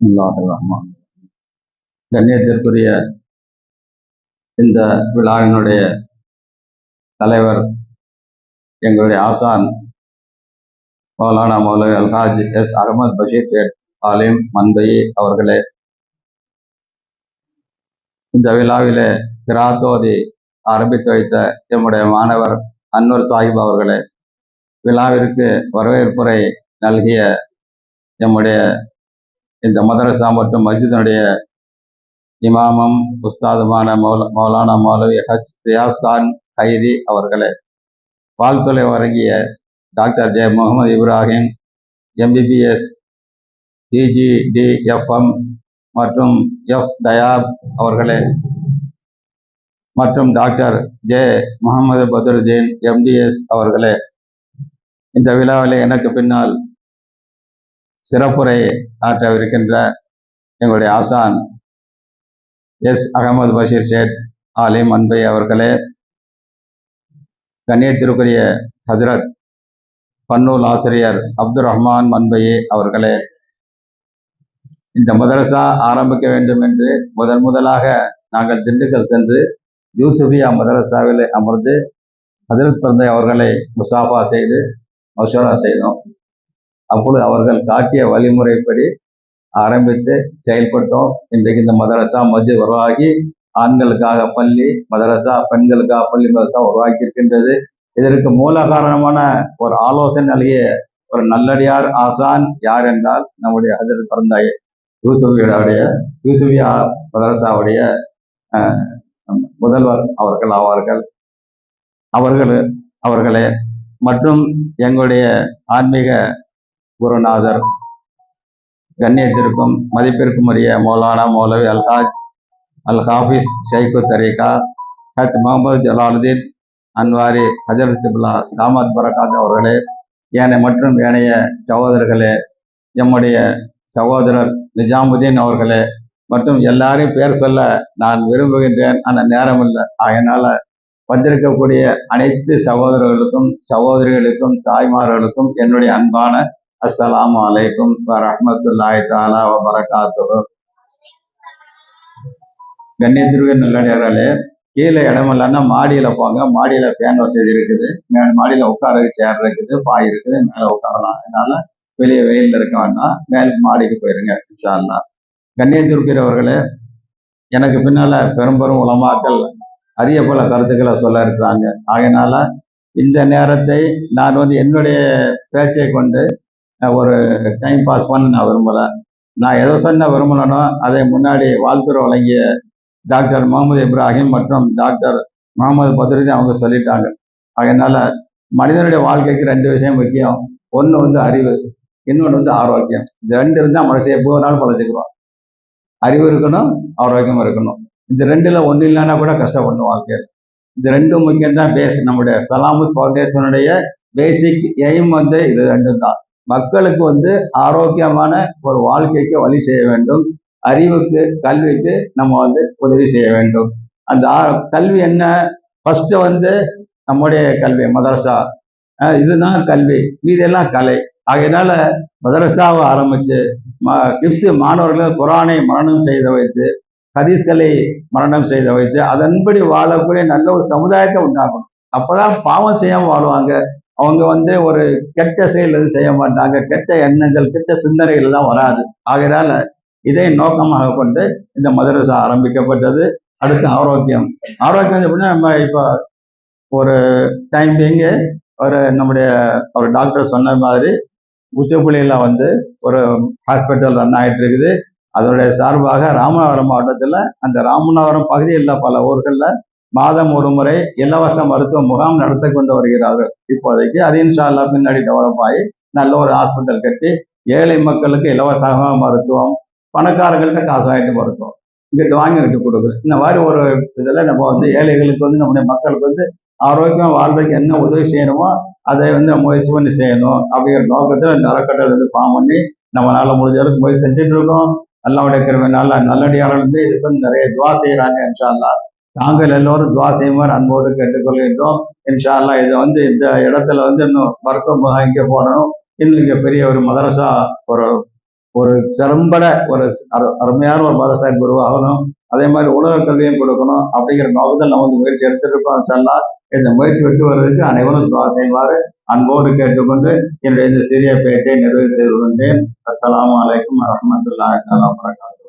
பிஸ்மில்லாஹிர்ரஹ்மான் கண்ணியத்திற்குரிய இந்த விழாவினுடைய தலைவர் எங்களுடைய ஆசான் மௌலானா மௌலவி அல்ஹாஜ் எஸ். அகமது பஷீர் சேட் ஆலிம் மன்பை அவர்களே இந்த விழாவிலே கிராத்தோதி ஆரம்பித்து வைத்த எம்முடைய மாணவர் அன்வர் சாஹிப் அவர்களே விழாவிற்கு வரவேற்புரை நல்கிய எம்முடைய இந்த மதரசா மற்றும் மஸ்ஜிதனுடைய இமாமம் உஸ்தாதுமான மௌல மௌலானா மௌலவி ஹஜ் ரியாஸ் கான் ஹைரி அவர்களே. வாழ்த்துறை வழங்கிய doctor J. Mohammed Ibrahim MBBS DGDFM மற்றும் எஃப் தயாப் அவர்களே. மற்றும் doctor J. Mohammed Badruddin MDS அவர்களே. இந்த விழாவில் எனக்கு பின்னால் சிறப்புரை ஆற்றவிருக்கின்ற எங்களுடைய ஆசான் எஸ். அகமது பஷீர் ஷேட் ஆலிம் அன்பை அவர்களே கண்ணியத்திற்குரிய ஹசரத் பன்னூல் ஆசிரியர் அப்துல் ரஹ்மான் மன்பையே அவர்களே இந்த மதரசா ஆரம்பிக்க வேண்டும் என்று முதன் முதலாக நாங்கள் திண்டுக்கல் சென்று யூசுஃபியா மதரசாவில் அமர்ந்து ஹசரத் பிறந்தை அவர்களை முசாஃபா செய்து மசோரா செய்தோம். அப்பொழுது அவர்கள் காட்டிய வழிமுறைப்படி ஆரம்பித்து செயல்பட்டோம். இன்றைக்கு இந்த மதரசா மஜி உருவாகி ஆண்களுக்காக பள்ளி மதரசா பெண்களுக்காக பள்ளி மதரசா உருவாக்கி இருக்கின்றது இதற்கு மூல காரணமான ஒரு ஆலோசனை நல்கிய ஒரு நல்லடியார் ஆசான் யார் என்றால் நம்முடைய அதிர் பிறந்தாய் யூசுஃபியுடைய யூசுஃபியா மதரசாவுடைய முதல்வர் அவர்கள் ஆவார்கள். அவர்கள் அவர்களே. மற்றும் எங்களுடைய ஆன்மீக குருநாதர். கண்ணியத்திற்கும் மதிப்பிற்கும் உரிய மௌலானா மௌலவி அல்ஹாஜ் அல் ஹாஃபிஸ் ஷைகு தரீகா ஹஜ் முகமது ஜலாலுதீன் அன்வாரி ஹஜரத் கிப்லா தாமத் பரகாத் அவர்களே ஏனைய மற்றும் ஏனைய சகோதரர்களே எம்முடைய சகோதரர் நிஜாமுதீன் அவர்களே மற்றும் எல்லாரையும் பேர் சொல்ல நான் விரும்புகின்றேன். ஆனால் நேரம் இல்லை அதனால் வந்திருக்கக்கூடிய அனைத்து சகோதரர்களுக்கும் சகோதரிகளுக்கும் தாய்மார்களுக்கும் என்னுடைய அன்பான அஸ்லாம் வலைக்கும் ரஹமத்துல்லாய் தாலா வரகாத்து கண்ணியத்திற்கு நல்லடியார்களே கீழே இடம் இல்லைன்னா மாடியில போங்க. மாடியில ஃபேன் வசதி இருக்குது. மேல் மாடியில உட்கார சேர் இருக்குது பாய் இருக்குது மேலே உட்காரலாம். அதனால வெளியே வெயில்ல இருக்க வேண்டாம். மேல் மாடிக்கு போயிருங்க இன்ஷால்லா கண்ணியத்திற்கிறவர்களே எனக்கு பின்னால பெரும்பெரும் உலமாக்கள் அரிய பல கருத்துக்களை சொல்ல இருக்கிறாங்க. ஆகையினால இந்த நேரத்தை நான் வந்து என்னுடைய பேச்சை கொண்டு ஒரு டைம் பாஸ் பண்ண நான் விரும்பலை. நான் எதை சொன்ன விரும்பலனோ அதை முன்னாடி வாழ்த்துறை வழங்கிய டாக்டர் முகமது இப்ராஹிம் மற்றும் டாக்டர் முகமது பத்ருதீன் அவங்க சொல்லிட்டாங்க. அதனால் மனிதனுடைய வாழ்க்கைக்கு ரெண்டு விஷயம் முக்கியம். ஒன்று வந்து அறிவு இன்னொன்று வந்து ஆரோக்கியம். இந்த ரெண்டு இருந்தால் மனுஷன் எப்போ நாள் பழச்சிக்கிறோம் அறிவு இருக்கணும் ஆரோக்கியம் இருக்கணும். இந்த ரெண்டில் ஒன்று இல்லைன்னா கூட கஷ்டப்படணும் வாழ்க்கையில். இந்த ரெண்டும் முக்கியம் தான் பேஸ் நம்முடைய சலாமுத் ஃபவுண்டேஷனுடைய பேசிக் எய்ம் வந்து இது ரெண்டும் தான் மக்களுக்கு வந்து ஆரோக்கியமான ஒரு வாழ்க்கைக்கு வழி செய்ய வேண்டும். அறிவுக்கு கல்விக்கு நம்ம வந்து உதவி செய்ய வேண்டும். அந்த கல்வி என்ன? ஃபர்ஸ்ட் வந்து நம்முடைய கல்வி மதரசா இதுதான் கல்வி. மீதெல்லாம் கலை. ஆகையினால மதரசாவை ஆரம்பிச்சு கிப்ஸு மாணவர்கள் குரானை மரணம் செய்த வைத்து ஹதீஸ்களை மரணம் செய்த வைத்து அதன்படி வாழக்கூடிய நல்ல ஒரு சமுதாயத்தை உண்டாகும் அப்பதான் பாவம் செய்யாமல் வாழ்வாங்க. அவங்க வந்து ஒரு கெட்ட செயல் எதுவும் செய்ய மாட்டாங்க. கெட்ட எண்ணங்கள் கெட்ட சிந்தனைகள் தான் வராது. ஆகையால இதை நோக்கமாக கொண்டு இந்த மதரசா ஆரம்பிக்கப்பட்டது. அடுத்து ஆரோக்கியம். ஆரோக்கியம் எப்படின்னா நம்ம இப்போ ஒரு டைம் பீங்கு ஒரு நம்முடைய ஒரு டாக்டர் சொன்ன மாதிரி உச்சப்புள்ளியில் வந்து ஒரு ஹாஸ்பிட்டல் ரன் ஆகிட்டு இருக்குது அதனுடைய சார்பாக ராமநாதபுரம் மாவட்டத்தில் அந்த ராமநாதபுரம் பகுதியில் பல ஊர்களில் மாதம் ஒரு முறை இலவச மருத்துவ முகாம் நடத்த கொண்டு வருகிறார்கள். இப்போதைக்கு அது இன்ஷால்லா பின்னாடி டெவலப் ஆகி நல்ல ஒரு ஹாஸ்பிட்டல் கட்டி ஏழை மக்களுக்கு இலவசமாக மருத்துவம் பணக்காரங்களுக்கு காசு வாங்கிட்டு மருத்துவம் இங்கிட்டு வாங்கிக்கிட்டு விட்டு கொடுக்குது. இந்த மாதிரி ஒரு இதில் நம்ம வந்து ஏழைகளுக்கு வந்து நம்முடைய மக்களுக்கு வந்து ஆரோக்கியம் வாழ்றதுக்கு என்ன உதவி செய்யணுமோ அதை வந்து முயற்சி பண்ணி செய்யணும் அப்படிங்கிற நோக்கத்தில் இந்த அறக்கட்டளை வந்து ஃபார்ம் பண்ணி நம்மளால முடிஞ்ச அளவுக்கு முயற்சி செஞ்சுட்டு இருக்கோம். அல்லாவுடைய கிருமினால நல்லடியாளர் வந்து இதுக்கு வந்து நிறைய துவா செய்கிறாங்க இன்ஷால்லா நாங்கள் எல்லோரும் துவா செய்யுமாறு அன்போடு கேட்டுக்கொள்கின்றோம். இன்ஷால்லா இதை வந்து இந்த இடத்துல வந்து இன்னும் மருத்துவ இங்கே போடணும். இன்னும் இங்கே பெரிய ஒரு மதரசா ஒரு ஒரு சிறம்பட ஒரு அரு- அருமையான ஒரு மதரசா உருவாகணும். அதே மாதிரி உலக கல்வியும் கொடுக்கணும். அப்படிங்கிற நோக்கத்தில் நம்ம வந்து முயற்சி எடுத்துட்டு இருக்கோம் இந்த முயற்சி விட்டு வருவதற்கு அனைவரும் துவா செய்வாரு அன்போடு கேட்டுக்கொண்டு என்னுடைய இந்த சிறிய பேச்சை நிறைவு செய்து கொண்டேன் அஸ்லாம் அலைக்கும் வரமத்துல்லா வரகாத்து